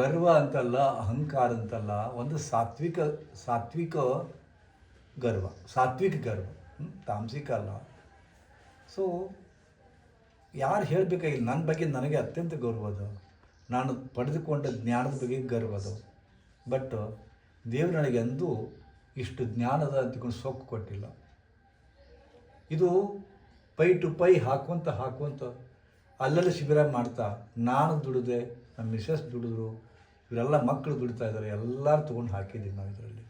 ಗರ್ವ ಅಂತಲ್ಲ, ಅಹಂಕಾರ ಅಂತಲ್ಲ, ಒಂದು ಸಾತ್ವಿಕ ಸಾತ್ವಿಕ ಗರ್ವ ಸಾತ್ವಿಕ ಗರ್ವ? ತಾಮಸಿಕ ಅಲ್ಲ. ಸೊ ಯಾರು ಹೇಳಬೇಕಾಗಿಲ್ಲ ನನ್ನ ಬಗ್ಗೆ ನನಗೆ ಅತ್ಯಂತ ಗೌರವ ಅದು. ನಾನು ಪಡೆದುಕೊಂಡ ಜ್ಞಾನದ ಬಗ್ಗೆ ಗರ್ವ ಅದು. ಬಟ್ ದೇವರು ನನಗೆ ಅಂದು ಇಷ್ಟು ಜ್ಞಾನದ ಅಂತಕೊಂಡು ಸೊಕ್ಕು ಕೊಟ್ಟಿಲ್ಲ. ಇದು ಪೈ ಟು ಪೈ ಹಾಕುವಂತ ಹಾಕುವಂತ ಅಲ್ಲಲ್ಲಿ ಶಿಬಿರ ಮಾಡ್ತಾ, ನಾನು ದುಡಿದೆ, ನಮ್ಮ ಮಿಸಸ್ ದುಡಿದ್ರು ಇವರೆಲ್ಲ ಮಕ್ಕಳು ದುಡಿತಾ ಇದ್ದಾರೆ, ಎಲ್ಲರೂ ತೊಗೊಂಡು ಹಾಕಿದ್ದೀವಿ ನಾವು ಇದರಲ್ಲಿ.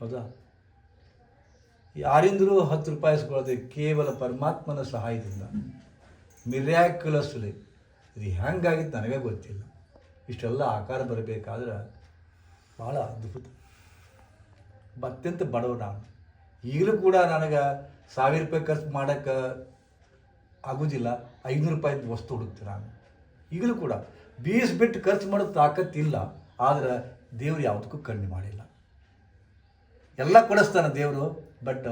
ಹೌದಾ? ಯಾರಿಂದಲೂ ಹತ್ತು ರೂಪಾಯಿ ಇಸ್ಕೊಳ್ಳೋದೆ ಕೇವಲ ಪರಮಾತ್ಮನ ಸಹಾಯದಿಂದ. ಮಿರ್ಯಾಕ್ಯುಲಸ್ಲಿ ಇದು ಹೆಂಗಾಗಿತ್ತು ನನಗೆ ಗೊತ್ತಿಲ್ಲ. ಇಷ್ಟೆಲ್ಲ ಆಕಾರ ಬರಬೇಕಾದ್ರೆ ಭಾಳ ಅದ್ಭುತ. ಅತ್ಯಂತ ಬಡವ ನಾನು? ಈಗಲೂ ಕೂಡ ನನಗೆ ಸಾವಿರ ರೂಪಾಯಿ ಖರ್ಚು ಮಾಡೋಕ್ಕೆ ಆಗೋದಿಲ್ಲ. ಐನೂರು ರೂಪಾಯಿ ವಸ್ತು ಹುಡುಕ್ತೀನಿ ನಾನು. ಈಗಲೂ ಕೂಡ. ಬೀಸ್ ಬಿಟ್ಟು ಖರ್ಚು ಮಾಡೋ ತಾಕತ್ತಿಲ್ಲ, ಆದ್ರೆ ದೇವ್ರು ಯಾವುದಕ್ಕೂ ಕಡಿಮೆ ಮಾಡಿಲ್ಲ. ಎಲ್ಲ ಕೊಡಿಸ್ತಾನೆ ದೇವರು ಬಟ್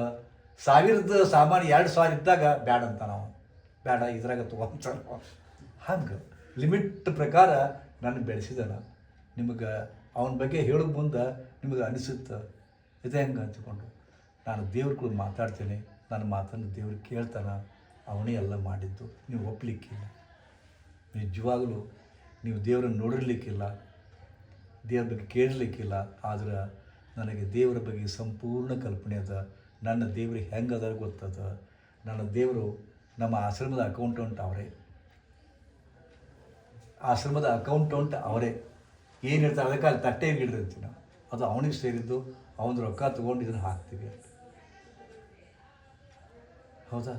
ಸಾವಿರದ ಸಾಮಾನು ಎರಡು ಸಾವಿರ ಇದ್ದಾಗ ಬ್ಯಾಡ ಅಂತ ನಾವು. ಬೇಡ ಇದ್ರಾಗ ತೊಗೊಂತ ಹಂಗೆ. ಲಿಮಿಟ್ ಪ್ರಕಾರ ನಾನು ಬೆಳೆಸಿದಾನ. ನಿಮಗೆ ಅವನ ಬಗ್ಗೆ ಹೇಳೋ ಮುಂದೆ ನಿಮಗೆ ಅನಿಸುತ್ತೆ? ಇದೆ ಹೆಂಗೆ ಅಂತಕೊಂಡು ನಾನು ದೇವ್ರ ಕೂಡ ಮಾತಾಡ್ತೇನೆ. ನನ್ನ ಮಾತನ್ನು ದೇವ್ರಿಗೆ ಕೇಳ್ತಾನ. ಅವನೇ ಎಲ್ಲ ಮಾಡಿದ್ದು. ನೀವು ಒಪ್ಪಲಿಕ್ಕಿಲ್ಲ ನಿಜವಾಗಲೂ ನೀವು ದೇವರನ್ನು ನೋಡಿರ್ಲಿಕ್ಕಿಲ್ಲ, ದೇವ್ರ ಬಗ್ಗೆ ಕೇಳಲಿಕ್ಕಿಲ್ಲ, ಆದ್ರೆ ನನಗೆ ದೇವರ ಬಗ್ಗೆ ಸಂಪೂರ್ಣ ಕಲ್ಪನೆ ಅದ. ನನ್ನ ದೇವರು ಹೆಂಗದ ಗೊತ್ತದ? ನನ್ನ ದೇವರು ನಮ್ಮ ಆಶ್ರಮದ ಅಕೌಂಟೆಂಟ್ ಅವರೇ. ಆಶ್ರಮದ ಅಕೌಂಟೆಂಟ್ ಅವರೇ. ಏನು ಹೇಳ್ತಾರೆ? ಅದಕ್ಕೆ ಅಲ್ಲಿ ತಟ್ಟೆ ನಾವು. ಅದು ಅವನಿಗೆ ಸೇರಿದ್ದು, ಅವನ ರೊಕ್ಕ ತೊಗೊಂಡು ಇದನ್ನು ಹಾಕ್ತೀವಿ ಹೌದಾ?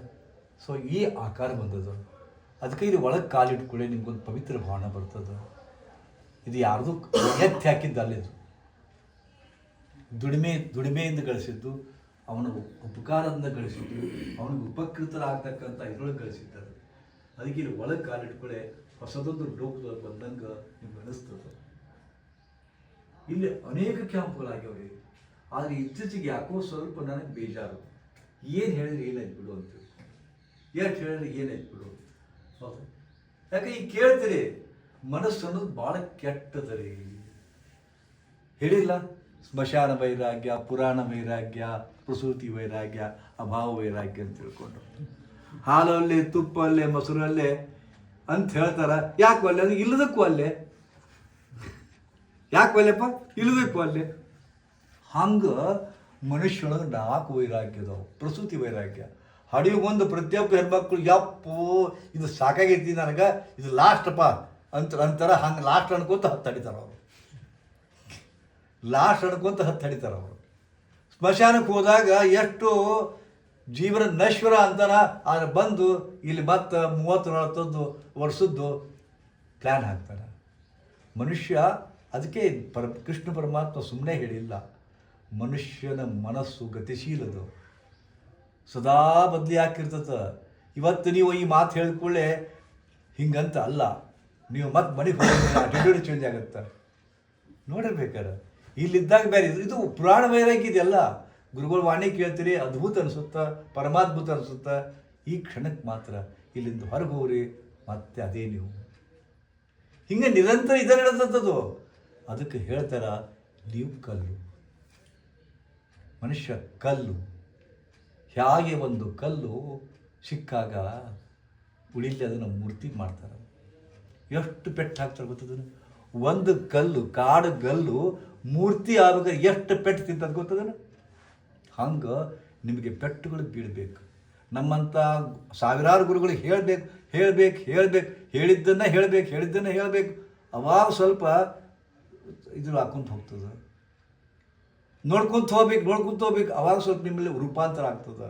ಸೊ ಈ ಆಕಾರ ಬಂದದ್ದು. ಅದಕ್ಕೆ ಇದು ಒಳಗೆ ಕಾಲಿಟ್ಕೊಳ್ಳಿ ನಿಮ್ಗೊಂದು ಪವಿತ್ರ ಭಾವನೆ ಬರ್ತದೆ. ಇದು ಯಾರ್ದು ಎತ್ತಿ ಹಾಕಿದ್ದು ಇದು ದುಡಿಮೆ, ದುಡಿಮೆಯಿಂದ ಗಳಿಸಿದ್ದು, ಅವನ ಉಪಕಾರದಿಂದ ಗಳಿಸಿದ್ದು, ಅವನಿಗೆ ಉಪಕೃತರಾಗ್ತಕ್ಕಂಥ ಇದ್ರೊಳಗೆ ಗಳಿಸಿದ್ದಾರೆ ಅದಕ್ಕೆ ಇಲ್ಲಿ ಒಳಗೆ ಕಾಲಿಟ್ಕೊಳ್ಳೆ ಹೊಸದೊಂದು ಲೋಕದೊಳಗೆ ಬಂದಂಗೆ ನಿಮ್ಗೆ ಅನಿಸ್ತದೆ. ಇಲ್ಲಿ ಅನೇಕ ಕ್ಯಾಂಪ್ಗಳಾಗ್ಯಾವ್ರಿ ಆದರೆ ಇತ್ತೀಚೆಗೆ ಯಾಕೋ ಸ್ವಲ್ಪ ನನಗೆ ಬೇಜಾರು. ಏನು ಹೇಳಿದ್ರೆ ಏನಾಯ್ತು ಬಿಡು ಅಂತ. ಎಷ್ಟು ಹೇಳಿದ್ರೆ ಏನಾಯ್ತು ಬಿಡು ಹೌದು ಯಾಕೆ ಈಗ ಕೇಳ್ತೀರಿ? ಮನಸ್ಸು ಅನ್ನೋದು ಭಾಳ ಕೆಟ್ಟದರಿ. ಹೇಳಿಲ್ಲ? ಸ್ಮಶಾನ ವೈರಾಗ್ಯ, ಪುರಾಣ ವೈರಾಗ್ಯ, ಪ್ರಸೂತಿ ವೈರಾಗ್ಯ, ಅಭಾವ ವೈರಾಗ್ಯ ಅಂತ ತಿಳ್ಕೊಂಡು. ಹಾಲಲ್ಲಿ, ತುಪ್ಪಲ್ಲೇ, ಮೊಸರಲ್ಲೇ ಅಂತ ಹೇಳ್ತಾರ. ಯಾಕೆ ಒಲ್ಲೆ ಅಂದ್ರೆ ಇಲ್ಲದಕ್ಕೂ ಅಲ್ಲೇ. ಯಾಕೆ ಒಲ್ಲೆಪ್ಪ ಇಲ್ಲದಕ್ಕೂ ಅಲ್ಲೇ. ಹಂಗೆ ಮನುಷ್ಯನೊಳಗೆ ನಾಲ್ಕು ವೈರಾಗ್ಯದವು ಪ್ರಸೂತಿ ವೈರಾಗ್ಯ. ಹಡಿಯು ಒಂದು ಪ್ರತಿಯೊಬ್ಬ ಹೆಣ್ಮಕ್ಳು, ಯಪ್ಪು, ಇದು ಸಾಕಾಗೈತಿ ನನಗೆ, ಇದು ಲಾಸ್ಟಪ್ಪ ಅಂತ ಅಂತಾರ ಹಂಗೆ ಲಾಸ್ಟ್ ಅನ್ಕೊಂತ ಹತ್ತು ಹಡಿತಾರೆ ಅವರು. ಲಾಸ್ಟ್ ಅನ್ಕೊಂತ ಹತ್ತು ಹಡಿತಾರೆ ಅವರು. ಸ್ಮಶಾನಕ್ಕೆ ಹೋದಾಗ ಎಷ್ಟು ಜೀವನ ನಶ್ವರ ಅಂತಾನ ಆದ್ರೆ ಬಂದು ಇಲ್ಲಿ ಮತ್ತೆ ಮೂವತ್ತು ನಲವತ್ತೊಂದು ವರ್ಷದ್ದು ಪ್ಲ್ಯಾನ್ ಹಾಕ್ತಾರೆ. ಮನುಷ್ಯ ಅದಕ್ಕೆ ಪರ ಕೃಷ್ಣ ಪರಮಾತ್ಮ ಸುಮ್ಮನೆ ಹೇಳಿಲ್ಲ. ಮನುಷ್ಯನ ಮನಸ್ಸು ಗತಿಶೀಲದು. ಸದಾ ಬದಲಿ ಹಾಕಿರ್ತದ ಇವತ್ತು ನೀವು ಈ ಮಾತು ಹೇಳಿಕೊಳ್ಳೆ ಹಿಂಗಂತ ಅಲ್ಲ. ನೀವು ಮತ್ತೆ ಮನೆಗೆ ಹೋಗಿ ಚೇಂಜ್ ಆಗುತ್ತೆ. ನೋಡಿರ್ಬೇಕಾರೆ. ಇಲ್ಲಿದ್ದಾಗ ಬೇರೆ ಇದು ಇದು ಇದೆಲ್ಲ ಗುರುಗಳು ವಾಣಿ ಕೇಳ್ತೀರಿ, ಅದ್ಭುತ ಅನಿಸುತ್ತ, ಪರಮಾದ್ಭುತ ಅನಿಸುತ್ತ. ಈ ಕ್ಷಣಕ್ಕೆ ಮಾತ್ರ ಇಲ್ಲಿಂದ ಹೊರಗೆ ಹೋಗ್ರಿ, ಮತ್ತೆ ಅದೇ ನೀವು. ಹಿಂಗೆ ನಿರಂತರ ಇದೆ ನಡೆದದ್ದು ಅದಕ್ಕೆ ಹೇಳ್ತಾರ, ನೀವು ಕಲ್ಲು. ಮನುಷ್ಯ ಕಲ್ಲು. ಹೇಗೆ ಒಂದು ಕಲ್ಲು ಸಿಕ್ಕಾಗ ಉಳಿಲಿ ಅದನ್ನು ಮೂರ್ತಿ ಮಾಡ್ತಾರೆ. ಎಷ್ಟು ಪೆಟ್ಟು ಹಾಕ್ತಾರೆ ಗೊತ್ತದನ್ನು ಒಂದು ಕಲ್ಲು, ಕಾಡು ಕಲ್ಲು ಮೂರ್ತಿ ಆವಾಗ ಎಷ್ಟು ಪೆಟ್ಟು ತಿಂತದ ಗೊತ್ತದನ್ನು ಹಂಗೆ ನಿಮಗೆ ಪೆಟ್ಟುಗಳು ಬೀಳಬೇಕು. ನಮ್ಮಂಥ ಸಾವಿರಾರು ಗುರುಗಳು ಹೇಳಬೇಕು ಹೇಳಬೇಕು ಹೇಳಬೇಕು, ಹೇಳಿದ್ದನ್ನು ಹೇಳಬೇಕು ಹೇಳಿದ್ದನ್ನು ಹೇಳಬೇಕು. ಅವಾಗ ಸ್ವಲ್ಪ ಇದು ಹಾಕೊಂತ ಹೋಗ್ತದೆ. ನೋಡ್ಕೊಂತ ಹೋಗ್ಬೇಕು ನೋಡ್ಕೊಂತ ಹೋಗ್ಬೇಕು, ಅವಾಗ ಸ್ವಲ್ಪ ನಿಮ್ಮಲ್ಲಿ ರೂಪಾಂತರ ಆಗ್ತದೆ.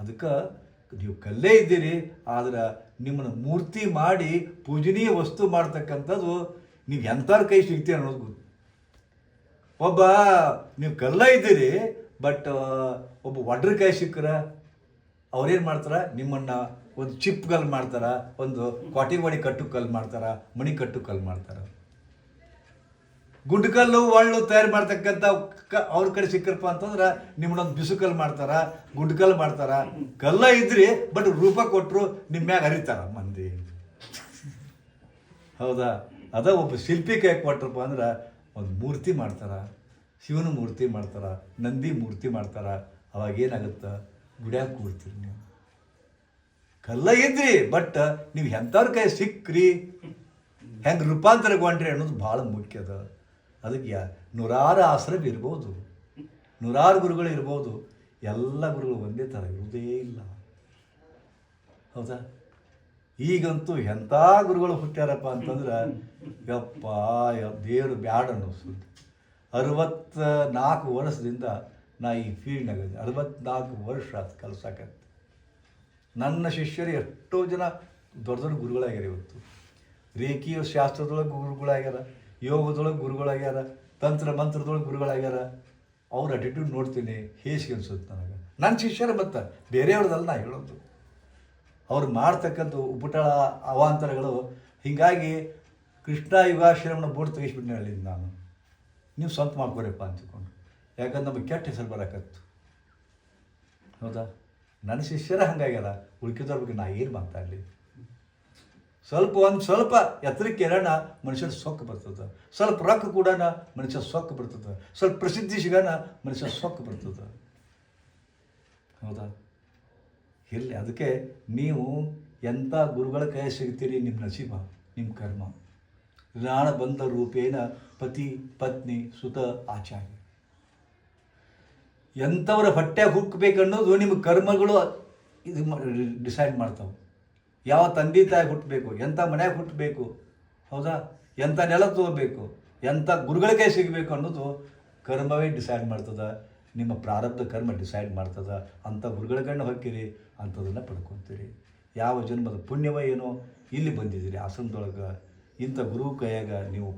ಅದಕ್ಕೆ ನೀವು ಕಲ್ಲೇ ಇದ್ದೀರಿ, ಆದ್ರೆ ನಿಮ್ಮನ್ನು ಮೂರ್ತಿ ಮಾಡಿ ಪೂಜನೀಯ ವಸ್ತು ಮಾಡ್ತಕ್ಕಂಥದ್ದು ನೀವು ಎಂಥವ್ರ ಕೈ ಸಿಗ್ತೀರಿ ಅನ್ನೋದು ಗೊತ್ತು. ಒಬ್ಬ, ನೀವು ಕಲ್ಲ ಇದ್ದೀರಿ, ಬಟ್ ಒಬ್ಬ ಒಡ್ರ ಕೈ ಸಿಕ್ಕರ, ಅವ್ರೇನು ಮಾಡ್ತಾರ? ನಿಮ್ಮನ್ನ ಒಂದು ಚಿಪ್ ಕಲ್ಲು ಮಾಡ್ತಾರ, ಒಂದು ಕ್ವಾಟಿವಾಡಿ ಕಟ್ಟು ಕಲ್ಲು ಮಾಡ್ತಾರ, ಮಣಿ ಕಟ್ಟು ಕಲ್ಲು ಮಾಡ್ತಾರ. ಗುಂಡುಕಲ್ಲು ಒಳ್ಳು ತಯಾರು ಮಾಡ್ತಕ್ಕಂಥ ಕ ಅವ್ರ ಕಡೆ ಸಿಕ್ಕರಪ್ಪ ಅಂತಂದ್ರೆ ನಿಮ್ಮನ್ನೊಂದು ಬಿಸುಕಲ್ಲು ಮಾಡ್ತಾರ, ಗುಡ್ಕಲ್ಲು ಮಾಡ್ತಾರ. ಕಲ್ಲ ಇದ್ರಿ ಬಟ್ ರೂಪ ಕೊಟ್ಟರು ನಿಮ್ಮ ಮ್ಯಾಗ ಹರಿತಾರ ಮಂದಿ. ಹೌದಾ? ಅದ ಒಬ್ಬ ಶಿಲ್ಪಿ ಕೈ ಕೊಟ್ರಪ್ಪ ಅಂದ್ರೆ ಒಂದು ಮೂರ್ತಿ ಮಾಡ್ತಾರ, ಶಿವನ ಮೂರ್ತಿ ಮಾಡ್ತಾರ, ನಂದಿ ಮೂರ್ತಿ ಮಾಡ್ತಾರ. ಅವಾಗ ಏನಾಗುತ್ತೆ? ಗುಡ್ಯಾಗ ಕೂರ್ತೀರಿ ನೀವು. ಕಲ್ಲ ಇದ್ರಿ ಬಟ್ ನೀವು ಎಂಥವ್ರ ಕೈ ಸಿಕ್ಕ್ರಿ? ಹೆಂಗೆ ರೂಪಾಂತರಗೊಂಡ್ರಿ ಅನ್ನೋದು ಭಾಳ ಮುಖ್ಯ ಅದ. ಅದಕ್ಕೆ ನೂರಾರು ಆಶ್ರಮ ಇರ್ಬೋದು. ನೂರಾರು ಗುರುಗಳು ಇರ್ಬೋದು. ಎಲ್ಲ ಗುರುಗಳು ಒಂದೇ ಥರ, ಇರುವುದೇ ಇಲ್ಲ. ಹೌದಾ? ಈಗಂತೂ ಎಂಥ ಗುರುಗಳು ಹುಟ್ಟ್ಯಾರಪ್ಪ ಅಂತಂದ್ರೆ, ಯಪ್ಪ ದೇವರು ಬ್ಯಾಡ ಅನ್ನಿಸ್ತದೆ ಅರವತ್ತ ನಾಲ್ಕು ವರ್ಷದಿಂದ ನಾ ಈ ಫೀಲ್ಡ್ನಾಗ ಅರವತ್ನಾಲ್ಕು ವರ್ಷ ಅದು ಕಲ್ಸಕತ್ತೆ ನನ್ನ ಶಿಷ್ಯರು ಎಷ್ಟೋ ಜನ ದೊಡ್ಡ ದೊಡ್ಡ ಗುರುಗಳಾಗ್ಯಾರ ಇವತ್ತು. ರೇಖೀಯ ಶಾಸ್ತ್ರದೊಳಗೆ ಗುರುಗಳಾಗ್ಯಾರ. ಯೋಗದೊಳಗೆ ಗುರುಗಳಾಗ್ಯಾರ, ತಂತ್ರ ಮಂತ್ರದೊಳಗೆ ಗುರುಗಳಾಗ್ಯಾರ, ಅವ್ರ ಅಟಿಟ್ಯೂಡ್ ನೋಡ್ತೀನಿ ಹೇಸಿಗೆ ಅನ್ಸುತ್ತೆ ನನಗೆ. ನನ್ನ ಶಿಷ್ಯರ ಮತ್ತು ಬೇರೆಯವ್ರದಲ್ಲ ನಾ ಹೇಳೋದು. ಅವ್ರು ಮಾಡ್ತಕ್ಕಂಥ ಉಪಟಳ ಅವಾಂತರಗಳು, ಹೀಗಾಗಿ ಕೃಷ್ಣ ಯುಗಾಶ್ರಮನ ಬೋರ್ಡ್ ತೆಗಿಸ್ಬಿಟ್ಟು ಹೇಳಿದ್ದು ನಾನು. ನೀವು ಸ್ವಂತ ಮಾಡ್ಕೋರಪ್ಪ ಅಂತಿಕೊಂಡು. ಯಾಕಂದ್ರೆ ನಮಗೆ ಕೆಟ್ಟ ಹೆಸರು ಬರಕತ್ತು. ಹೌದಾ? ನನ್ನ ಶಿಷ್ಯರ ಹಂಗಾಗ್ಯಾರ, ಉಳ್ಕಿದವ್ರ ಬಗ್ಗೆ ನಾ ಏನು ಮಾತಾಡಲಿ? ಸ್ವಲ್ಪ ಒಂದು ಸ್ವಲ್ಪ ಎತ್ತರಕ್ಕೆ ಇರೋಣ ಮನುಷ್ಯನ ಸೊಕ್ಕು ಬರ್ತದೆ. ಸ್ವಲ್ಪ ರೊಕ್ಕ ಕೂಡ ಮನುಷ್ಯ ಸೊಕ್ಕು ಬರ್ತದೆ. ಸ್ವಲ್ಪ ಪ್ರಸಿದ್ಧಿ ಸಿಗೋಣ ಮನುಷ್ಯ ಸೊಕ್ಕು ಬರ್ತದೆ. ಹೌದಾ? ಇರಲಿ, ಅದಕ್ಕೆ ನೀವು ಎಂಥ ಗುರುಗಳ ಕೈ ಸಿಗ್ತೀರಿ? ನಿಮ್ಮ ನಸೀಬ, ನಿಮ್ಮ ಕರ್ಮ. ಜ್ಞಾನ ಬಂದ ರೂಪೇಣ ಪತಿ, ಪತ್ನಿ, ಸುತ, ಆಚಾರ್ಯ. ಎಂಥವರ ಹೊಟ್ಟೆ ಹುಕ್ಕಬೇಕನ್ನೋದು ನಿಮ್ಮ ಕರ್ಮಗಳು ಇದು ಡಿಸೈಡ್ ಮಾಡ್ತಾವೆ. ಯಾವ ತಂದೆ ತಾಯಿ ಹುಟ್ಟಬೇಕು ಎಂಥ ಮನ್ಯಾಗ ಹುಟ್ಟಬೇಕು, ಹೌದಾ? ಎಂಥ ನೆಲ ತಗೋಬೇಕು ಎಂಥ ಗುರುಗಳಿಗೆ ಸಿಗಬೇಕು ಅನ್ನೋದು ಕರ್ಮವೇ ಡಿಸೈಡ್ ಮಾಡ್ತದೆ. ನಿಮ್ಮ ಪ್ರಾರಬ್ಧ ಕರ್ಮ ಡಿಸೈಡ್ ಮಾಡ್ತದೆ. ಅಂಥ ಗುರುಗಳಿಗಣ್ಣು ಹೊಕ್ಕಿರಿ ಅಂಥದನ್ನು ಪಡ್ಕೊತೀರಿ. ಯಾವ ಜನ್ಮದ ಪುಣ್ಯವ ಏನೋ, ಇಲ್ಲಿ ಬಂದಿದ್ದೀರಿ ಆಶ್ರಮದೊಳಗೆ ಇಂಥ ಗುರು ಕೈಯಾಗ ನೀವು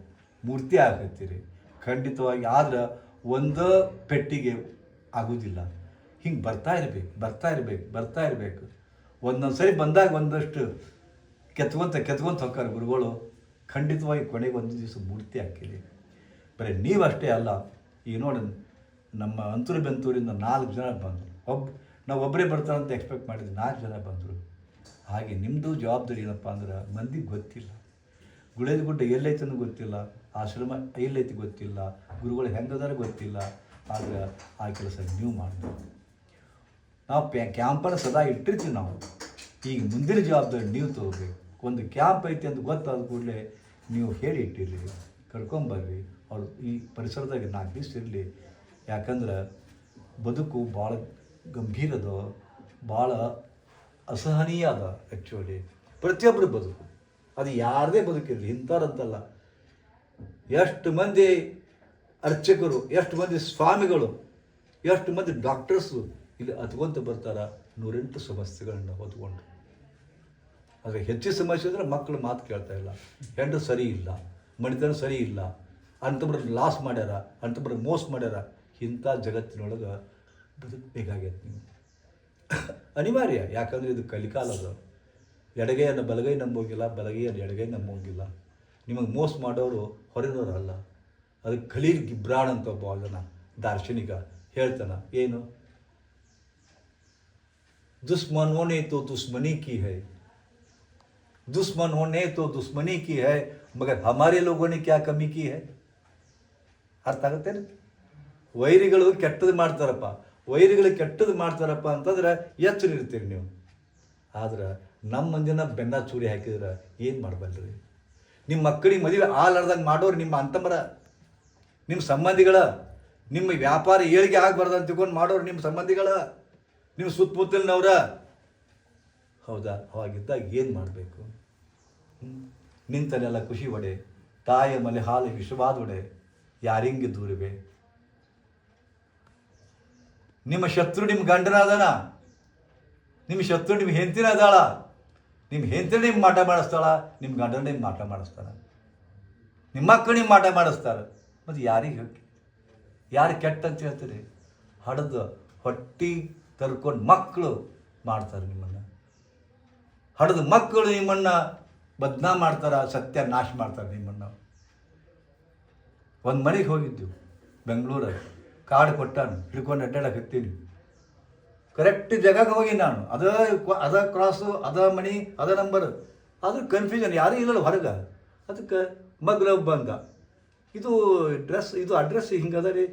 ಮೂರ್ತಿ ಆಗತ್ತೀರಿ ಖಂಡಿತವಾಗಿ ಆದ್ರೆ ಒಂದು ಪೆಟ್ಟಿಗೆ ಆಗೋದಿಲ್ಲ. ಹಿಂಗೆ ಬರ್ತಾ ಇರಬೇಕು ಬರ್ತಾ ಇರಬೇಕು ಬರ್ತಾ ಇರಬೇಕು. ಒಂದೊಂದು ಸರಿ ಬಂದಾಗ ಒಂದಷ್ಟು ಕೆತ್ಕೊಂತ ಕೆತ್ಕೊಂತ ಹೋಗ್ತಾರೆ ಗುರುಗಳು. ಖಂಡಿತವಾಗಿ ಕೊನೆಗೆ ಒಂದು ದಿವಸ ಮೂರ್ತಿ ಹಾಕಿರಿ. ಬರೀ ನೀವಷ್ಟೇ ಅಲ್ಲ, ಈಗ ನೋಡಿ, ನಮ್ಮ ಅಂತೂರು ಬೆಂತೂರಿಂದ ನಾಲ್ಕು ಜನ ಬಂದರು. ಒಬ್ಬ ನಾವು ಒಬ್ಬರೇ ಬರ್ತಾರಂತ ಎಕ್ಸ್ಪೆಕ್ಟ್ ಮಾಡಿದ್ವಿ ನಾಲ್ಕು ಜನ ಬಂದರು. ಹಾಗೆ ನಿಮ್ಮದು ಜವಾಬ್ದಾರಿ ಏನಪ್ಪ ಅಂದ್ರೆ ಮಂದಿಗೆ ಗೊತ್ತಿಲ್ಲ. ಗುಳೇದ ಗುಡ್ಡ ಎಲ್ಲೈತನೂ ಗೊತ್ತಿಲ್ಲ, ಆಶ್ರಮ ಎಲ್ಲೈತಿ ಗೊತ್ತಿಲ್ಲ, ಗುರುಗಳು ಹೆಂಗದಾರ ಗೊತ್ತಿಲ್ಲ, ಆದರೆ ಆ ಕೆಲಸ ನೀವು ಮಾಡಬೇಕು. ನಾವು ಕ್ಯಾಂಪನ್ನು ಸದಾ ಇಟ್ಟಿರ್ತೀವಿ ನಾವು. ಈಗ ಮುಂದಿನ ಜವಾಬ್ದಾರಿ ನೀವು ತಗೋಬೇಕು. ಒಂದು ಕ್ಯಾಂಪ್ ಐತಿ ಅಂತ ಗೊತ್ತಾದ ಕೂಡಲೇ ನೀವು ಹೇಳಿ ಇಟ್ಟಿರಿ ಕರ್ಕೊಂಬರ್ರಿ ಅವ್ರು ಈ ಪರಿಸರದಾಗ ನಾಲ್ಕು ದಿವಸ ಇರಲಿ. ಯಾಕಂದ್ರೆ ಬದುಕು ಭಾಳ ಗಂಭೀರದ ಭಾಳ ಅಸಹನೀಯ ಅದ ಆ್ಯಕ್ಚುಲಿ ಪ್ರತಿಯೊಬ್ಬರು ಬದುಕು. ಅದು ಯಾರದೇ ಬದುಕಿರಲಿ, ಇಂಥವ್ರಂತಲ್ಲ. ಎಷ್ಟು ಮಂದಿ ಅರ್ಚಕರು, ಎಷ್ಟು ಮಂದಿ ಸ್ವಾಮಿಗಳು, ಎಷ್ಟು ಮಂದಿ ಡಾಕ್ಟರ್ಸು ಇಲ್ಲಿ ಹತ್ಕೊಂತ ಬರ್ತಾರ ನೂರೆಂಟು ಸಮಸ್ಯೆಗಳನ್ನ ಹೊತ್ಕೊಂಡು. ಆದರೆ ಹೆಚ್ಚು ಸಮಸ್ಯೆ ಅಂದರೆ ಮಕ್ಕಳು ಮಾತು ಕೇಳ್ತಾ ಇಲ್ಲ. ಹೆಂಡು ಸರಿ ಇಲ್ಲ, ಮಣಿತನ ಸರಿ ಇಲ್ಲ ಅಂಥವ್ರನ್ನ ಲಾಸ್ ಮಾಡ್ಯಾರ ಅಂಥಬ್ರನ್ನ ಮೋಸ ಮಾಡ್ಯಾರ, ಇಂಥ ಜಗತ್ತಿನೊಳಗೆ ಬದುಕಬೇಕಾಗೈತೆ ನೀವು. ಅನಿವಾರ್ಯ, ಯಾಕಂದರೆ ಇದು ಕಲಿಕಾಲ ಅದು. ಎಡಗೈಯನ್ನು ಬಲಗೈ ನಂಬೋಗಿಲ್ಲ, ಬಲಗೈಯನ್ನು ಎಡಗೈ ನಂಬೋಗಿಲ್ಲ. ನಿಮಗೆ ಮೋಸ ಮಾಡೋರು ಹೊರಗಿನವರಲ್ಲ ಅದಕ್ಕೆ ಖಲೀಲ್ ಗಿಬ್ರಾಣ್ ಅಂತ ಒಬ್ಬ ಜನ ದಾರ್ಶನಿಕ, ಹೇಳ್ತಾನ, ಏನು? दुश्मनों ने तो दुश्मनी की है दुश्मनों ने तो दुश्मनी की है मगर हमारे लोगों ने क्या कमी की है ಅರ್ಥ ಆಗುತ್ತೇನು ವೈರಿಗಳು ಕೆಟ್ಟದ್ದು ಮಾಡ್ತಾರಪ್ಪ ವೈರಿಗಳು ಕೆಟ್ಟದ್ದು ಮಾಡ್ತಾರಪ್ಪ ಅಂತಂದ್ರೆ ಎಚ್ಚರ ಇರ್ತೀರಿ ನೀವು ಆದ್ರೆ ನಮ್ಮ ಮಂದಿನ ಬೆನ್ನ ಚೂರಿ ಹಾಕಿದ್ರೆ ಏನು ಮಾಡಬಲ್ರಿ ನಿಮ್ಮ ಮಕ್ಕಳಿಗೆ ಮದುವೆ ಆಲಾರ್ದಂಗೆ ಮಾಡೋರು ನಿಮ್ಮ ಅಂತಮರ ನಿಮ್ಮ ಸಂಬಂಧಿಗಳ ನಿಮ್ಮ ವ್ಯಾಪಾರ ಏಳಿಗೆ ಆಗಬಾರ್ದು ಅಂತ ತಿಳ್ಕೊಂಡು ಮಾಡೋರು ನಿಮ್ಮ ಸಂಬಂಧಿಗಳ ನಿಮ್ಮ ಸುತ್ತಮುತ್ತಲಿನವ್ರ ಹೌದಾ? ಅವಾಗಿದ್ದಾಗ ಏನು ಮಾಡಬೇಕು? ನಿಂತನೆಲ್ಲ ಖುಷಿ ಒಡೆ ತಾಯ ಮಲೆ ಹಾಲು ವಿಷವಾದ ಒಡೆ, ಯಾರಿಂಗೆ ದೂರಿವೆ? ನಿಮ್ಮ ಶತ್ರು ನಿಮ್ಮ ಗಂಡನಾದನ? ನಿಮ್ಮ ಶತ್ರು ನಿಮ್ಮ ಹೆಂತಿನ ಅದಾಳ ನಿಮ್ಮ ಹೆಂತಿನ ನಿಮ್ಮ ಮಾಟ ಮಾಡಿಸ್ತಾಳ? ನಿಮ್ಮ ಗಂಡನ ನಿಮ್ಮ ಮಾಟ ಮಾಡಿಸ್ತಾರ ನಿಮ್ಮ ಮಕ್ಕಳು ನಿಮ್ಮ ಮಾಟ ಮಾಡಿಸ್ತಾರೆ? ಮತ್ತು ಯಾರಿಗೆ ಯಾರು ಕೆಟ್ಟ ಅಂತ ಹೇಳ್ತೀರಿ? ಹಡದು ಹೊಟ್ಟಿ ತರ್ಕೊಂಡು ಮಕ್ಕಳು ಮಾಡ್ತಾರೆ ನಿಮ್ಮನ್ನು. ಹಡಿದು ಮಕ್ಕಳು ನಿಮ್ಮನ್ನು ಬದ್ನಾಮ್ ಮಾಡ್ತಾರೆ, ಸತ್ಯ ನಾಶ ಮಾಡ್ತಾರೆ ನಿಮ್ಮನ್ನು. ಒಂದು ಮನೆಗೆ ಹೋಗಿದ್ದು ಬೆಂಗಳೂರಲ್ಲಿ. ಕಾರ್ಡ್ ಕೊಟ್ಟಾನು ಹಿಡ್ಕೊಂಡು ಅಡ್ಡಾಡಕತ್ತೀನಿ ಕರೆಕ್ಟ್ ಜಾಗಕ್ಕೆ ಹೋಗಿ ನಾನು. ಅದ ಅದ ಕ್ರಾಸು ಅದ ಮನಿ, ಅದ ನಂಬರ್ ಅದು ಕನ್ಫ್ಯೂಷನ್ ಯಾರೂ ಇಲ್ಲಲ್ಲ ಹೊರಗೆ. ಅದಕ್ಕೆ ಮಗ್ಲ ಬಂದ. ಇದು ಡ್ರೆಸ್ ಇದು ಅಡ್ರೆಸ್ ಹಿಂಗದ ರೀ?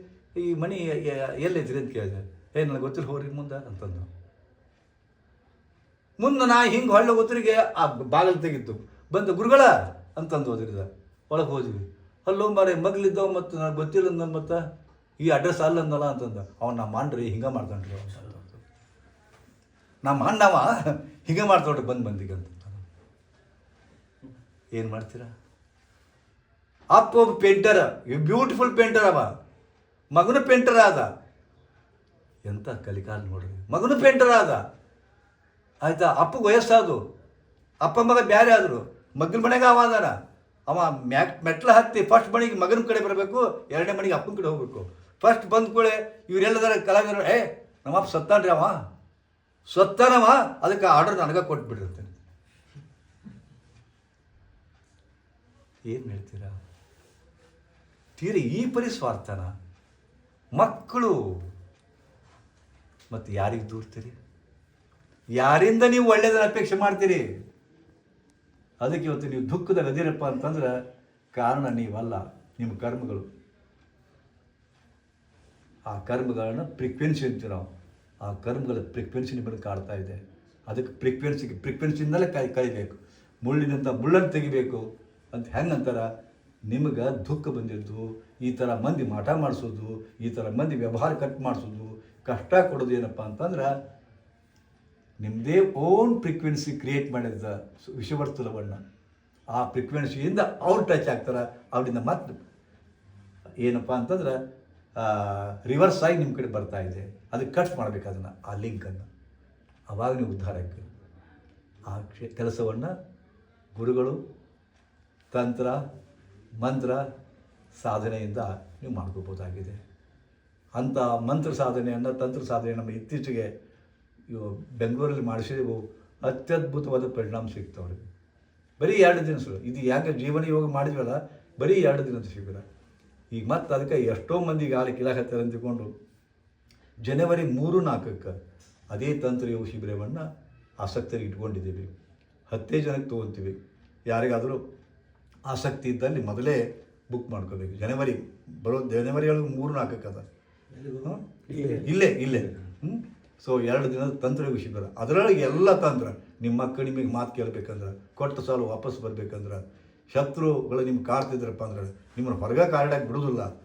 ಈ ಮನಿ ಎಲ್ಲಿದ್ರಿ ಅಂತ ಕೇಳಿದೆ. ಏ, ನನಗೆ ಗೊತ್ತಿಲ್ಲ, ಹೋಗ್ರಿ ಮುಂದೆ ಅಂತಂದು. ಮುಂದೆ ನಾ ಹಿಂಗೆ ಹೊಳ್ಳ ಗೊತ್ತರಿಗೆ ಆ ಬಾಗಿಲು ತೆಗಿತ್ತು ಬಂದು, ಗುರುಗಳ ಅಂತಂದು ಹೋದ್ರಿದ. ಒಳಗೆ ಹೋದ್ವಿ. ಅಲ್ಲೋ ಮಾರೆ ಮಗ್ಲಿದ್ದವ ಮತ್ತು ನನಗೆ ಗೊತ್ತಿಲ್ಲ ಅಂದ ಮತ್ತು ಈ ಅಡ್ರೆಸ್ ಅಲ್ಲ ಅಂದಲ್ಲ ಅಂತಂದ. ಅವ್ನು ನಮ್ಮ ಮಾಡ್ರಿ, ಹಿಂಗೆ ಮಾಡ್ಕೊಂಡ್ರಿ. ನಮ್ಮ ಅಣ್ಣವ ಹಿಂಗೆ ಮಾಡ್ತೋಡ್ರಿ ಬಂದು ಬಂದಿಗೆ ಅಂತ. ಏನು ಮಾಡ್ತೀರಾ? ಅಪ್ಪ ಒಬ್ಬ ಪೇಂಟರ್ ಬ್ಯೂಟಿಫುಲ್ ಪೇಂಟರ್ ಅವ. ಮಗನ ಪೇಂಟರ್ ಆದ. ಎಂತ ಕಲಿಕಾಲ ನೋಡ್ರಿ. ಮಗನು ಪೇಂಟರ್ ಆದ. ಆಯ್ತಾ? ಅಪ್ಪಗೆ ವಯಸ್ಸಾದು ಅಪ್ಪ ಮಗ ಬ್ಯಾರೆ ಆದರು. ಮಗನ ಮನೆಗೆ ಅವ ಅದಾನ ಅವ ಮ್ಯಾಕ್ ಮೆಟ್ಲ ಹತ್ತಿ ಫಸ್ಟ್ ಮನೆಗೆ ಮಗನ ಕಡೆ ಬರಬೇಕು, ಎರಡನೇ ಮನೆಗೆ ಅಪ್ಪನ ಕಡೆ ಹೋಗ್ಬೇಕು. ಫಸ್ಟ್ ಬಂದ ಕೂಡಲೇ ಇವರೆಲ್ಲದಾರ ಕಲಾವಿದರು ಏ ನಮ್ಮಪ್ಪ ಸತ್ತಾನ್ರಿ ಅವ. ಸತ್ತಾನವ ಅದಕ್ಕೆ ಆರ್ಡರ್ ನನಗೆ ಕೊಟ್ಬಿಟ್ಟಿರ್ತೇನೆ ಏನು ಹೇಳ್ತೀರಾ? ತೀರಿ ಈ ಪರಿ ಸ್ವಾರ್ಥನ. ಮಕ್ಕಳು ಮತ್ತು ಯಾರಿಗೆ ದೂರ್ತೀರಿ? ಯಾರಿಂದ ನೀವು ಒಳ್ಳೆಯದನ್ನು ಅಪೇಕ್ಷೆ ಮಾಡ್ತೀರಿ? ಅದಕ್ಕೆ ಇವತ್ತು ನೀವು ದುಃಖದಾಗ ಅದಿರಪ್ಪ ಅಂತಂದ್ರೆ ಕಾರಣ ನೀವಲ್ಲ, ನಿಮ್ಮ ಕರ್ಮಗಳು. ಆ ಕರ್ಮಗಳನ್ನ ಫ್ರೀಕ್ವೆನ್ಸಿ ಅಂತೀವಿ ನಾವು. ಆ ಕರ್ಮಗಳ ಫ್ರೀಕ್ವೆನ್ಸಿ ನಿಮ್ಮನ್ನು ಕಾಡ್ತಾ ಇದೆ. ಅದಕ್ಕೆ ಫ್ರೀಕ್ವೆನ್ಸಿಗೆ ಫ್ರೀಕ್ವೆನ್ಸಿಯಿಂದಲೇ ಕೈ ಕೈಬೇಕು ಮುಳ್ಳಿನಿಂದ ಮುಳ್ಳನ್ನು ತೆಗಿಬೇಕು ಅಂತ ಹೆಂಗಂತಾರ ನಿಮಗೆ ದುಃಖ ಬಂದಿದ್ದು, ಈ ಥರ ಮಂದಿ ಮಾಟ ಮಾಡಿಸೋದು, ಈ ಥರ ಮಂದಿ ವ್ಯವಹಾರ ಕಟ್ ಮಾಡಿಸೋದು ಕಷ್ಟ ಕೊಡೋದು ಏನಪ್ಪ ಅಂತಂದ್ರೆ ನಿಮ್ಮದೇ ಓನ್ ಫ್ರೀಕ್ವೆನ್ಸಿ ಕ್ರಿಯೇಟ್ ಮಾಡಿದ ವಿಷವರ್ತುಲವನ್ನು ಆ ಫ್ರೀಕ್ವೆನ್ಸಿಯಿಂದ ಅವ್ರು ಟಚ್ ಆಗ್ತಾರೆ, ಅವರಿಂದ ಮತ್ತೆ ಏನಪ್ಪ ಅಂತಂದ್ರೆ ರಿವರ್ಸ್ ಆಗಿ ನಿಮ್ಮ ಕಡೆ ಬರ್ತಾ ಇದೆ. ಅದಕ್ಕೆ ಕಟ್ ಮಾಡಬೇಕು ಅದನ್ನು, ಆ ಲಿಂಕನ್ನು ಅವಾಗ ನೀವು ಉದ್ಧಾರಕ್ಕೆ ಆ ಕ್ಷೇ ಕೆಲಸವನ್ನು ಗುರುಗಳು ತಂತ್ರ, ಮಂತ್ರ, ಸಾಧನೆಯಿಂದ ನೀವು ಮಾಡ್ಕೋಬೋದಾಗಿದೆ ಅಂಥ ಮಂತ್ರ ಸಾಧನೆಯನ್ನು ತಂತ್ರ ಸಾಧನೆ ನಮ್ಮ ಇತ್ತೀಚೆಗೆ ಇವು ಬೆಂಗಳೂರಲ್ಲಿ ಮಾಡಿಸಿದೆವು, ಅತ್ಯದ್ಭುತವಾದ ಪರಿಣಾಮ ಸಿಗ್ತಾವ್ರಿ ಬರೀ ಎರಡು ದಿನಸು ಇದು ಯಾಕೆ ಜೀವನ ಯೋಗ ಮಾಡಿದ್ವಲ್ಲ, ಬರೀ ಎರಡು ದಿನದ ಶಿಬಿರ ಈಗ ಮತ್ತೆ ಅದಕ್ಕೆ ಎಷ್ಟೋ ಮಂದಿ ಗಾಲಿ ಕಿಲಾಕತ್ತಾರೆ ಅಂತಿಕೊಂಡು ಜನವರಿ ಮೂರು ನಾಲ್ಕಕ್ಕೆ ಅದೇ ತಂತ್ರ ಯೋಗ ಶಿಬಿರವನ್ನು ಆಸಕ್ತರಿಗೆ ಇಟ್ಕೊಂಡಿದ್ದೀವಿ. ಹತ್ತೇ ಜನಕ್ಕೆ ತೊಗೊತೀವಿ ಯಾರಿಗಾದರೂ ಆಸಕ್ತಿ ಇದ್ದಲ್ಲಿ ಮೊದಲೇ ಬುಕ್ ಮಾಡ್ಕೋಬೇಕು. ಜನವರಿ ಬರೋ ಜನವರಿ ಒಳಗೆ ಮೂರು ನಾಲ್ಕಕ್ಕೆ ಅದ. ಹ್ಮ್? ಇಲ್ಲೇ ಇಲ್ಲೇ ಹ್ಞೂ ಸೊ ಎರಡು ದಿನದ ತಂತ್ರ ಶಿಬಿರ ಅದರೊಳಗೆ ಎಲ್ಲ ತಂತ್ರ. ನಿಮ್ಮ ಮಕ್ಕಳು ನಿಮಗೆ ಮಾತು ಕೇಳಬೇಕಂದ್ರೆ, ಕೊಟ್ಟ ಸಾಲು ವಾಪಸ್ ಬರಬೇಕಂದ್ರೆ, ಶತ್ರುಗಳು ನಿಮ್ಗೆ ಕಾಡ್ತಿದ್ರಪ್ಪ ಅಂದ್ರೆ, ನಿಮ್ಮನ್ನು ಹೊರಗೆ ಕಾಡಕ್ಕೆ ಬಿಡೋದಿಲ್ಲ.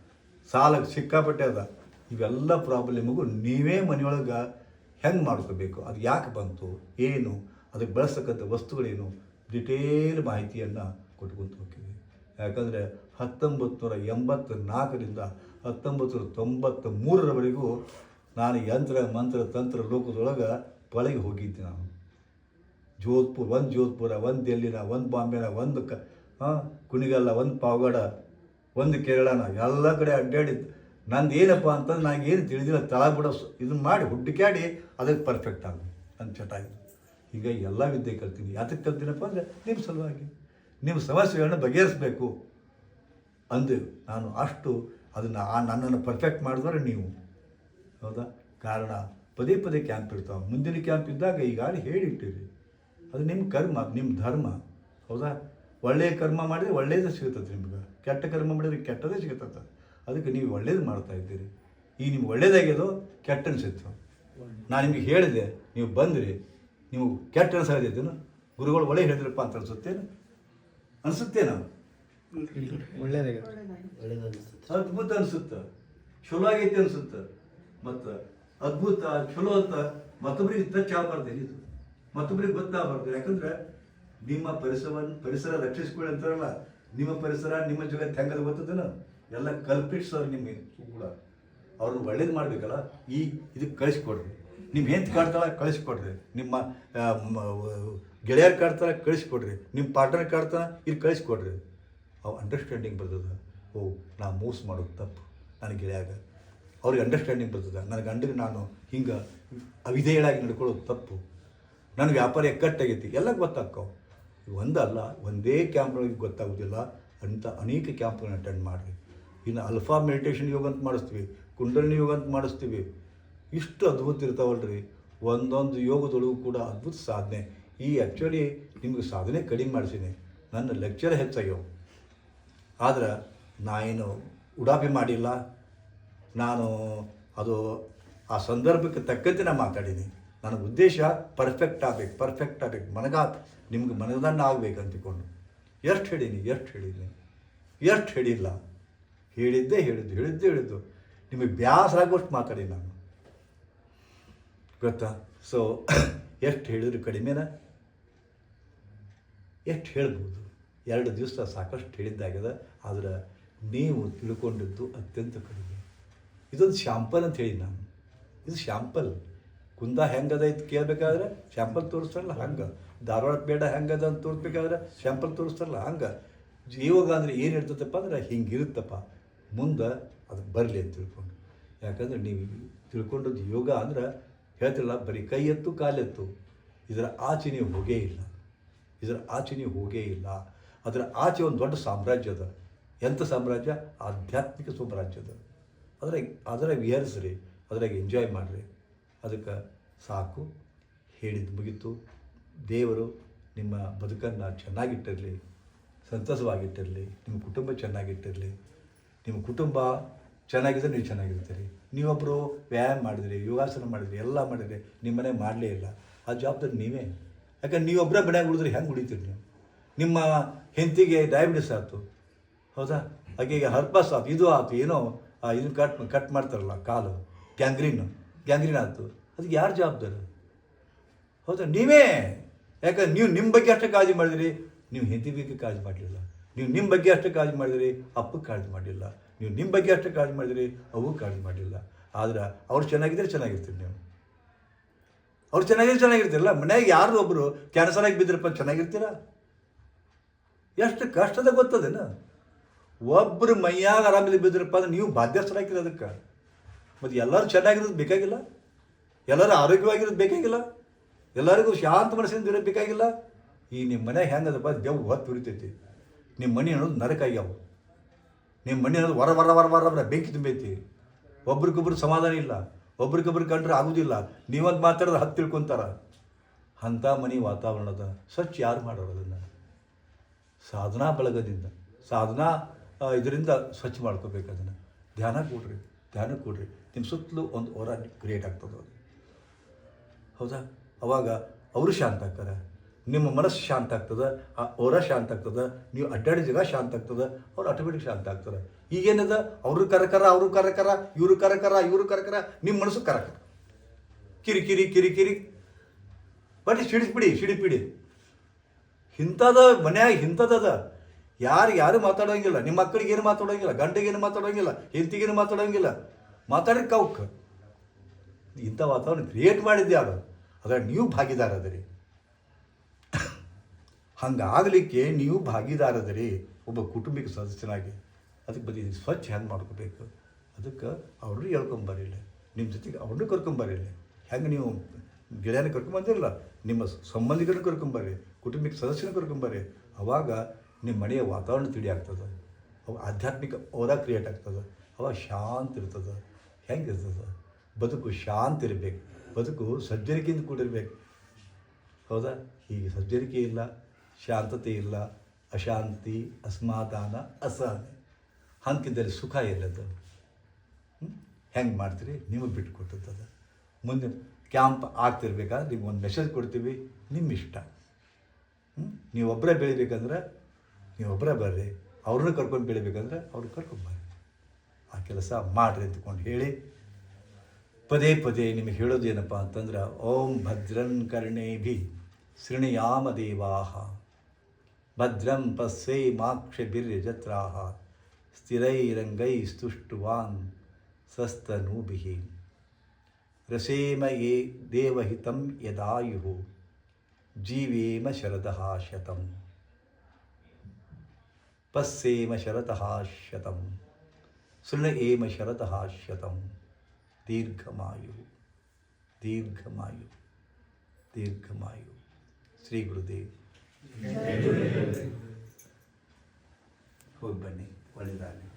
ಸಾಲ ಸಿಕ್ಕಾಪಟ್ಟೆ ಅದ. ಇವೆಲ್ಲ ಪ್ರಾಬ್ಲಮ್ಗೂ ನೀವೇ ಮನೆಯೊಳಗೆ ಹೆಂಗೆ ಮಾಡ್ಕೋಬೇಕು? ಅದು ಯಾಕೆ ಬಂತು? ಏನು? ಅದಕ್ಕೆ ಬಳಸ್ತಕ್ಕಂಥ ವಸ್ತುಗಳೇನು? ಡಿಟೇಲ್ ಮಾಹಿತಿಯನ್ನು ಕೊಟ್ಕೊಂತ ಹೋಗ್ತೀವಿ. ಯಾಕಂದರೆ ಹತ್ತೊಂಬತ್ತು ನೂರ ಎಂಬತ್ತ ನಾಲ್ಕರಿಂದ ಹತ್ತೊಂಬತ್ತು ನೂರ ತೊಂಬತ್ತ ಮೂರರವರೆಗೂ ನಾನು ಯಂತ್ರ, ಮಂತ್ರ, ತಂತ್ರ ಲೋಕದೊಳಗೆ ಪಳಗಿ ಹೋಗಿದ್ದೆ ನಾನು. ಜೋಧ್ಪುರ್, ಒಂದು ಜೋಧ್ಪುರ, ಒಂದು ಡೆಲ್ಲಿನ ಒಂದು ಬಾಂಬೆನ, ಒಂದು ಕ ಕುಣಿಗಲ್ಲ, ಒಂದು ಪಾವಗಡ, ಒಂದು ಕೇರಳನ, ಎಲ್ಲ ಕಡೆ ಅಡ್ಡಾಡಿದ್ದು. ನಂದು ಏನಪ್ಪ ಅಂತಂದ್ರೆ ನನಗೆ ಏನು ತಿಳಿದಿಲ್ಲ ತಳ ಬಿಡೋ ಇದನ್ನ ಮಾಡಿ ಹುಡ್ಕಾಡಿ ಅದಕ್ಕೆ ಪರ್ಫೆಕ್ಟ್ ಆಗ ಅಂತ ಚಟಾಗಿ ಈಗ ಎಲ್ಲ ವಿದ್ಯೆ ಕಲ್ತೀನಿ. ಯಾತಕ್ಕೆ ಕಲ್ತೀನಪ್ಪ ಅಂದರೆ ನಿಮ್ಮ ಸಲುವಾಗಿ. ನಿಮ್ಮ ಸಮಸ್ಯೆಗಳನ್ನ ಬಗೆಹರಿಸ್ಬೇಕು. ಅಂದು, ನಾನು ಅಷ್ಟು ಅದನ್ನು ಆ ನನ್ನನ್ನು ಪರ್ಫೆಕ್ಟ್ ಮಾಡಿದ್ರೆ ನೀವು. ಹೌದಾ? ಕಾರಣ ಪದೇ ಪದೇ ಕ್ಯಾಂಪ್ ಇರ್ತಾವೆ. ಮುಂದಿನ ಕ್ಯಾಂಪ್ ಇದ್ದಾಗ ಈಗಾಗಲೇ ಹೇಳಿಟ್ಟಿರಿ. ಅದು ನಿಮ್ಮ ಕರ್ಮ ನಿಮ್ಮ ಧರ್ಮ. ಹೌದಾ? ಒಳ್ಳೆಯ ಕರ್ಮ ಮಾಡಿದರೆ ಒಳ್ಳೆಯದೇ ಸಿಗುತ್ತದೆ ನಿಮ್ಗೆ. ಕೆಟ್ಟ ಕರ್ಮ ಮಾಡಿದರೆ ಕೆಟ್ಟದೇ ಸಿಗುತ್ತದೆ ಅದಕ್ಕೆ ನೀವು ಒಳ್ಳೇದು ಮಾಡ್ತಾ ಇದ್ದೀರಿ. ಈಗ ನಿಮ್ಗೆ ಒಳ್ಳೇದಾಗ್ಯದೋ ಕೆಟ್ಟ ಅನಿಸಿತ್ತು? ನಾನು ನಿಮಗೆ ಹೇಳಿದೆ, ನೀವು ಬಂದಿರಿ. ನೀವು ಕೆಟ್ಟ ಅನ್ಸಾಗೈತೇನು ಗುರುಗಳು ಒಳ್ಳೆ ಹೇಳಿದ್ರಪ್ಪ ಅಂತ ಅನ್ಸುತ್ತೇನು? ಅನಿಸುತ್ತೇನೋ? ಅದ್ಭುತ ಅನ್ಸುತ್ತೆ. ಚಲೋ ಆಗೈತಿ ಅನ್ಸುತ್ತೆ. ಮತ್ತು ಅದ್ಭುತ ಚಲೋ ಅಂತ ಮತ್ತೊಬ್ಬರಿಗೆ ಟಚ್ ಆಗಬಾರ್ದು ಇದು. ಮತ್ತೊಬ್ಬರಿಗೆ ಗೊತ್ತಾಗಬಾರ್ದು. ಯಾಕಂದ್ರೆ ನಿಮ್ಮ ಪರಿಸರವನ್ನು ಪರಿಸರ ರಕ್ಷಿಸ್ಕೊಳ್ಳಿ ಅಂತಾರಲ್ಲ, ನಿಮ್ಮ ಪರಿಸರ, ನಿಮ್ಮ ಜಗತ್ತು ತೆಂಗದ ಗೊತ್ತದನ ಎಲ್ಲ ಕಲ್ಪಿಟ್ಸ್ ಅವ್ರು ನಿಮಗೆ ಕೂಡ ಅವ್ರನ್ನ ಒಳ್ಳೇದು ಮಾಡ್ಬೇಕಲ್ಲ, ಈ ಇದಕ್ಕೆ ಕಳಿಸ್ಕೊಡ್ರಿ. ನಿಮ್ಮ ಹೆಂತ ಕಾಡ್ತಾಳ ಕಳಿಸ್ಕೊಡ್ರಿ. ನಿಮ್ಮ ಗೆಳೆಯರು ಕಾಡ್ತಾರ ಕಳಿಸ್ಕೊಡ್ರಿ. ನಿಮ್ಮ ಪಾರ್ಟ್ನರ್ ಕಾಡ್ತಾನ ಇಲ್ಲಿ ಕಳಿಸ್ಕೊಡ್ರಿ. ಅವು ಅಂಡರ್ಸ್ಟ್ಯಾಂಡಿಂಗ್ ಬರ್ತದೆ. ಓ, ನಾ ಮೋಸ ಮಾಡೋದು ತಪ್ಪು. ನನ್ನ ಗೆಳೆಯಾಗ. ಅವ್ರಿಗೆ ಅಂಡರ್ಸ್ಟ್ಯಾಂಡಿಂಗ್ ಬರ್ತದೆ. ನನ್ನ ಗಂಡಗೆ ನಾನು ಹಿಂಗೆ ಅವಿಧೇಯಳಾಗಿ ನಡ್ಕೊಳ್ಳೋದು ತಪ್ಪು. ನನ್ನ ವ್ಯಾಪಾರ ಎಕ್ಕಟ್ಟಾಗೈತಿ. ಎಲ್ಲ ಗೊತ್ತಾಕ್ಕವು ಒಂದಲ್ಲ, ಒಂದೇ ಕ್ಯಾಂಪ್ಗಳಿಗೆ ಗೊತ್ತಾಗೋದಿಲ್ಲ. ಅಂತ ಅನೇಕ ಕ್ಯಾಂಪ್ಗಳನ್ನ ಅಟೆಂಡ್ ಮಾಡಿರಿ. ಇನ್ನು ಅಲ್ಫಾ ಮೆಡಿಟೇಷನ್ ಯೋಗ ಅಂತ ಮಾಡಿಸ್ತೀವಿ. ಕುಂಡಲಿನಿ ಯೋಗ ಅಂತ ಮಾಡಿಸ್ತೀವಿ. ಇಷ್ಟು ಅದ್ಭುತ ಇರ್ತಾವಲ್ರಿ. ಒಂದೊಂದು ಯೋಗದೊಳಗೂ ಕೂಡ ಅದ್ಭುತ ಸಾಧನೆ. ಈ ಆ್ಯಕ್ಚುಲಿ ನಿಮಗೆ ಸಾಧನೆ ಕಡಿಮೆ ಮಾಡಿಸೀನಿ. ನನ್ನ ಲೆಕ್ಚರ್ ಹೆಚ್ಚಾಗ್ಯಾವ. ಆದ್ರೆ ನಾನು ಉಡಾಪಿ ಮಾಡಿಲ್ಲ. ನಾನು ಅದು ಆ ಸಂದರ್ಭಕ್ಕೆ ತಕ್ಕಂತೆ ನಾನು ಮಾತಾಡೀನಿ ನನ್ನ ಉದ್ದೇಶ ಪರ್ಫೆಕ್ಟ್ ಆಗಬೇಕು ಪರ್ಫೆಕ್ಟ್ ಆಗಬೇಕು. ಮನಗ ನಿಮ್ಗೆ ಮನದಂಡ ಆಗ್ಬೇಕು ಅಂತಿಕೊಂಡು. ಎಷ್ಟು ಹೇಳೀನಿ ಎಷ್ಟು ಹೇಳಿದ್ದೀನಿ ಎಷ್ಟು ಹೇಳಿಲ್ಲ. ಹೇಳಿದ್ದೇ ಹೇಳಿದ್ದು ಹೇಳಿದ್ದೇ ಹೇಳಿದ್ದು. ನಿಮಗೆ ಬ್ಯಾಸರ ಆಗೋಷ್ಟು ಮಾತಾಡಿ ನಾನು. ಗೊತ್ತಾ? ಸೊ ಎಷ್ಟು ಹೇಳಿದ್ರು ಕಡಿಮೆನ? ಎಷ್ಟು ಹೇಳ್ಬೋದು? ಎರಡು ದಿವಸ ಸಾಕಷ್ಟು ಹೇಳಿದ್ದಾಗ್ಯದ ಆದರೆ ನೀವು ತಿಳ್ಕೊಂಡಿದ್ದು ಅತ್ಯಂತ ಕಡಿಮೆ. ಇದೊಂದು ಶ್ಯಾಂಪಲ್ ಅಂತ ಹೇಳಿ ನಾನು. ಇದು ಶ್ಯಾಂಪಲ್. ಕುಂದ ಹೆಂಗದ ಇದು ಕೇಳಬೇಕಾದ್ರೆ ಶ್ಯಾಂಪಲ್ ತೋರಿಸ್ತಾರಲ್ಲ, ಹಂಗೆ. ಧಾರವಾಡ ಬೇಡ ಹೆಂಗದ ಅಂತ ತೋರಿಸ್ಬೇಕಾದ್ರೆ ಶ್ಯಾಂಪಲ್ ತೋರಿಸ್ತಾರಲ್ಲ, ಹಂಗೆ. ಯೋಗ ಅಂದರೆ ಏನು ಇರ್ತದಪ್ಪ ಅಂದ್ರೆ ಹಿಂಗಿರುತ್ತಪ್ಪ. ಮುಂದೆ ಅದು ಬರಲಿ ಅಂತ ತಿಳ್ಕೊಂಡು. ಯಾಕಂದ್ರೆ ನೀವು ತಿಳ್ಕೊಂಡದ್ದು ಯೋಗ ಅಂದ್ರೆ ಹೇಳ್ತಿರಲ್ಲ, ಬರೀ ಕೈ ಎತ್ತು ಕಾಲೆತ್ತು. ಇದರ ಆಚೆ ನೀವು ಹೋಗೇ ಇಲ್ಲ. ಇದರ ಆಚೆ ನೀವು ಹೋಗೇ ಇಲ್ಲ. ಅದರ ಆಚೆ ಒಂದು ದೊಡ್ಡ ಸಾಮ್ರಾಜ್ಯ ಅದ. ಎಂಥ ಸಾಮ್ರಾಜ್ಯ? ಆಧ್ಯಾತ್ಮಿಕ ಸಾಮ್ರಾಜ್ಯ ಅದ. ಅದ್ರಾಗ ಅದ್ರಾಗ ವಿಹರಿಸ್ರಿ, ಅದ್ರಾಗ ಎಂಜಾಯ್ ಮಾಡಿರಿ. ಅದಕ್ಕೆ ಸಾಕು. ಹೇಳಿದ್ದು ಮುಗೀತು. ದೇವರು ನಿಮ್ಮ ಬದುಕನ್ನು ಚೆನ್ನಾಗಿಟ್ಟಿರಲಿ, ಸಂತಸವಾಗಿಟ್ಟಿರಲಿ, ನಿಮ್ಮ ಕುಟುಂಬ ಚೆನ್ನಾಗಿಟ್ಟಿರಲಿ, ನಿಮ್ಮ ಕುಟುಂಬ ಚೆನ್ನಾಗಿದ್ದರೆ ನೀವು ಚೆನ್ನಾಗಿರ್ತೀರಿ. ನೀವೊಬ್ಬರು ವ್ಯಾಯಾಮ ಮಾಡಿದ್ರಿ, ಯೋಗಾಸನ ಮಾಡಿದ್ರಿ, ಎಲ್ಲ ಮಾಡಿದ್ರಿ, ನಿಮ್ಮ ಮನೆ ಮಾಡಲೇ ಇಲ್ಲ. ಆ ಜವಾಬ್ದಾರಿ ನೀವೇ. ಯಾಕಂದ್ರೆ ನೀವೊಬ್ಬರೇ ಮನ್ಯಾಗ ಉಳಿದ್ರೆ ಹೆಂಗೆ ಉಳಿತೀರಿ ನೀವು? ನಿಮ್ಮ ಹೆಂಡತಿಗೆ ಡಯಾಬಿಟಿಸ್ ಆಯ್ತು. ಹೌದಾ? ಆಕೆಗೆ ಹರ್ಪಸ್ ಆಯ್ತು, ಇದು ಆಯ್ತು, ಏನೋ ಇದನ್ನ ಕಟ್ ಕಟ್ ಮಾಡ್ತಾರಲ್ಲ, ಕಾಲು ಗ್ಯಾಂಗ್ರೀನ್ ಗ್ಯಾಂಗ್ರೀನ್ ಆಯ್ತು. ಅದಕ್ಕೆ ಯಾರು ಜವಾಬ್ದಾರಿ? ಹೌದಾ? ನೀವೇ! ಯಾಕಂದ್ರೆ ನೀವು ನಿಮ್ಮ ಬಗ್ಗೆ ಅಷ್ಟು ಕಾಳಜಿ ಮಾಡಿದಿರಿ, ನೀವು ಹೆಂತಿ ಬಗ್ಗೆ ಕಾಳಜಿ ಮಾಡಲಿಲ್ಲ. ನೀವು ನಿಮ್ಮ ಬಗ್ಗೆ ಅಷ್ಟು ಕಾಳಜಿ ಮಾಡಿದಿರಿ ಅಪ್ಪಗೆ ಕಾಳಜಿ ಮಾಡಲಿಲ್ಲ. ನೀವು ನಿಮ್ಮ ಬಗ್ಗೆ ಅಷ್ಟು ಕಾಳಜಿ ಮಾಡಿದಿರಿ, ಅವು ಕಾಳಜಿ ಮಾಡಲಿಲ್ಲ. ಆದ್ರೆ ಅವ್ರು ಚೆನ್ನಾಗಿದ್ರೆ ಚೆನ್ನಾಗಿರ್ತೀರಿ ನೀವು. ಅವ್ರು ಚೆನ್ನಾಗಿದ್ರೆ ಚೆನ್ನಾಗಿರ್ತೀರಲ್ಲ? ಮನೆಯಾಗ ಯಾರು ಒಬ್ಬರು ಕ್ಯಾನ್ಸರ್ ಆಗಿ ಬಿದ್ದಿರಪ್ಪ ಚೆನ್ನಾಗಿರ್ತೀರಾ? ಎಷ್ಟು ಕಷ್ಟದ ಗೊತ್ತದೇನು? ಒಬ್ಬರು ಮೈಯಾಗ ಆರಾಮಿಲ್ಲ ಬಿದ್ರಪ್ಪ ಅಂದ್ರೆ ನೀವು ಬಾಧ್ಯಸ್ಥರಾಗಿರಿ ಅದಕ್ಕೆ. ಮತ್ತು ಎಲ್ಲರೂ ಚೆನ್ನಾಗಿರೋದು ಬೇಕಾಗಿಲ್ಲ. ಎಲ್ಲರೂ ಆರೋಗ್ಯವಾಗಿರೋದು ಬೇಕಾಗಿಲ್ಲ. ಎಲ್ಲರಿಗೂ ಶಾಂತ ಮನಸ್ಸಿಂದ ಇರೋದು ಬೇಕಾಗಿಲ್ಲ. ಈ ನಿಮ್ಮ ಮನೆ ಹೆಂಗದಪ್ಪ ದೇವ್ ಹೊತ್ತು ಉರಿತೈತಿ. ನಿಮ್ಮ ಮನೆ ಅನ್ನೋದು ನರಕ ಆಗ್ಯಾವ. ನಿಮ್ಮ ಮನೆ ಅನ್ನೋದು ವರ ವರ ವರ ವರ ಬೆಂಕಿ ತುಂಬೈತಿ. ಒಬ್ರಿಗೊಬ್ರು ಸಮಾಧಾನ ಇಲ್ಲ. ಒಬ್ರಿಗೊಬ್ರು ಕಂಡ್ರೆ ಆಗೋದಿಲ್ಲ. ನೀವಂತ ಮಾತಾಡಿದ್ರೆ ಹತ್ತು ತಿಳ್ಕೊಂತಾರ. ಅಂಥ ಮನೆ ವಾತಾವರಣದ ಸ್ವಚ್ಛ ಯಾರು ಮಾಡೋರು ಅದನ್ನು? ಸಾಧನಾ ಬಳಗದಿಂದ, ಸಾಧನಾ ಇದರಿಂದ ಸ್ವಚ್ಛ ಮಾಡ್ಕೋಬೇಕು ಅದನ್ನು. ಧ್ಯಾನ ಕೊಡ್ರಿ ಧ್ಯಾನ ಕೊಡ್ರಿ. ನಿಮ್ಮ ಸುತ್ತಲೂ ಒಂದು ಹೊರ ಕ್ರಿಯೇಟ್ ಆಗ್ತದೆ ಅದು. ಹೌದಾ? ಅವಾಗ ಅವರು ಶಾಂತ ಆಗ್ತಾರೆ. ನಿಮ್ಮ ಮನಸ್ಸು ಶಾಂತ ಆಗ್ತದೆ, ಆ ಹೊರ ಶಾಂತ ಆಗ್ತದೆ, ನೀವು ಅಡ್ಡಾಡಿ ಜಾಗ ಶಾಂತ ಆಗ್ತದೆ, ಅವ್ರು ಆಟೋಮೆಟಿಕ್ ಶಾಂತ ಆಗ್ತಾರೆ. ಈಗೇನದ? ಅವರು ಕರಕರ ಅವರು ಕರಕರ ಇವರು ಕರಕರ ಇವರು ಕರಕರ ನಿಮ್ಮ ಮನಸ್ಸು ಕರಕರ ಕಿರಿಕಿರಿ ಕಿರಿಕಿರಿ. ಬಟ್ ಸಿಡಿಸ್ಬಿಡಿ, ಸಿಡಿಪಿಡಿ. ಇಂಥದ ಮನ್ಯಾಗ ಇಂಥದ್ದದ ಯಾರು ಯಾರು ಮಾತಾಡೋಂಗಿಲ್ಲ. ನಿಮ್ಮ ಮಕ್ಕಳಿಗೆ ಏನು ಮಾತಾಡೋಂಗಿಲ್ಲ. ಗಂಡಿಗೇನು ಮಾತಾಡೋಂಗಿಲ್ಲ. ಹೆಂಡತಿಗೇನು ಮಾತಾಡೋಂಗಿಲ್ಲ. ಮಾತಾಡಿ ಕೌಕ್. ಇಂಥ ವಾತಾವರಣ ಕ್ರಿಯೇಟ್ ಮಾಡಿದ್ದೆ ಯಾರು? ಅದರ ನೀವು ಭಾಗಿದಾರದ್ರಿ ಹಂಗಾಗಲಿಕ್ಕೆ ನೀವು ಭಾಗಿದಾರದ್ರಿ ಒಬ್ಬ ಕುಟುಂಬಿಕ ಸದಸ್ಯನಾಗಿ. ಅದಕ್ಕೆ ಬದಿ ಸ್ವಚ್ಛ ಹೆಂಗೆ ಮಾಡ್ಕೋಬೇಕು? ಅದಕ್ಕೆ ಅವ್ರನ್ನೂ ಹೇಳ್ಕೊಂಬರಿಲ್ಲ ನಿಮ್ಮ ಜೊತೆಗೆ ಅವ್ರನ್ನೂ ಕರ್ಕೊಂಬರಿಲ್ಲ ಹೆಂಗೆ ನೀವು ಗೆಳೆಯನ ಕರ್ಕೊಂಬಂದಿರಲ್ಲ ನಿಮ್ಮ ಸಂಬಂಧಿಕರನ್ನು ಕರ್ಕೊಂಬರ್ರಿ ಕುಟುಂಬಿಕ ಸದಸ್ಯನ ಕರ್ಕೊಂಬರ್ರಿ ಅವಾಗ ನಿಮ್ಮ ಮನೆಯ ವಾತಾವರಣ ತಿಳಿ ಆಗ್ತದೆ. ಅವು ಆಧ್ಯಾತ್ಮಿಕ ಓದ ಕ್ರಿಯೇಟ್ ಆಗ್ತದೆ. ಅವಾಗ ಶಾಂತ ಇರ್ತದೆ. ಹೆಂಗೆ ಇರ್ತದೆ? ಬದುಕು ಶಾಂತ ಇರಬೇಕು. ಬದುಕು ಸಜ್ಜರಿಕೆಯಿಂದ ಕೂಡಿರ್ಬೇಕು. ಹೌದಾ? ಹೀಗೆ ಸಜ್ಜರಿಕೆ ಇಲ್ಲ, ಶಾಂತತೆ ಇಲ್ಲ, ಅಶಾಂತಿ ಅಸಮಾಧಾನ ಅಸಹನೆ. ಹಂಕಿದ್ದಲ್ಲಿ ಸುಖ ಇಲ್ಲದು ಹೆಂಗೆ ಮಾಡ್ತೀರಿ? ನಿಮಗೆ ಬಿಟ್ಟು ಕೊಟ್ಟಿರ್ತದೆ ಮುಂದೆ ಕ್ಯಾಂಪ್ ಆಗ್ತಿರ್ಬೇಕಾದ್ರೆ ನಿಮ್ಗೆ ಒಂದು ಮೆಸೇಜ್ ಕೊಡ್ತೀವಿ. ನಿಮ್ಮ ಇಷ್ಟ? ನೀವೊಬ್ಬರೇ ಬೆಳಿಬೇಕಂದ್ರೆ ನೀವೊಬ್ಬರೇ ಬರ್ರಿ. ಅವ್ರನ್ನ ಕರ್ಕೊಂಡು ಬೆಳಿಬೇಕಂದ್ರೆ ಅವ್ರನ್ನ ಕರ್ಕೊಂಡು ಬರ್ರಿ. ಆ ಕೆಲಸ ಮಾಡ್ರಿ ಅಂತಕೊಂಡು ಹೇಳಿ, ಪದೇ ಪದೇ ನಿಮಗೆ ಹೇಳೋದು ಏನಪ್ಪ ಅಂತಂದ್ರೆ, ಓಂ ಭದ್ರನ್ ಕರ್ಣೇಭಿ ಶೃಣಯಾಮ ದೇವಾಹ. ಭದ್ರಂ ಪಸ್ಸೈ ಮಾಕ್ಷಭಿರ್ಯಜತ್ರಾಹ ಸ್ಥಿರೈರಂಗೈ ಸ್ತುಷ್ಟುವಾನ್ ಸಸ್ತನೂಭಿ ರಸೇಮ ಯೇ ದೇವಹಿತಂ ಯದಾಯು. ಜೀವೇಮ ಶರದಃ ಶತಂ ಪಸ್ಸೇಮ ಶರತಃ ಶತಂ ಶೃಣ ಏಮ ಶರತಃ ಶತಂ ದೀರ್ಘಮಾಯು ದೀರ್ಘಮಾಯು ದೀರ್ಘಮಾಯು ಶ್ರೀ ಗುರುದೇವ್ ಹೋಗಿ ಬನ್ನಿ ಒಳ್ಳೆಯದಾಗಲಿ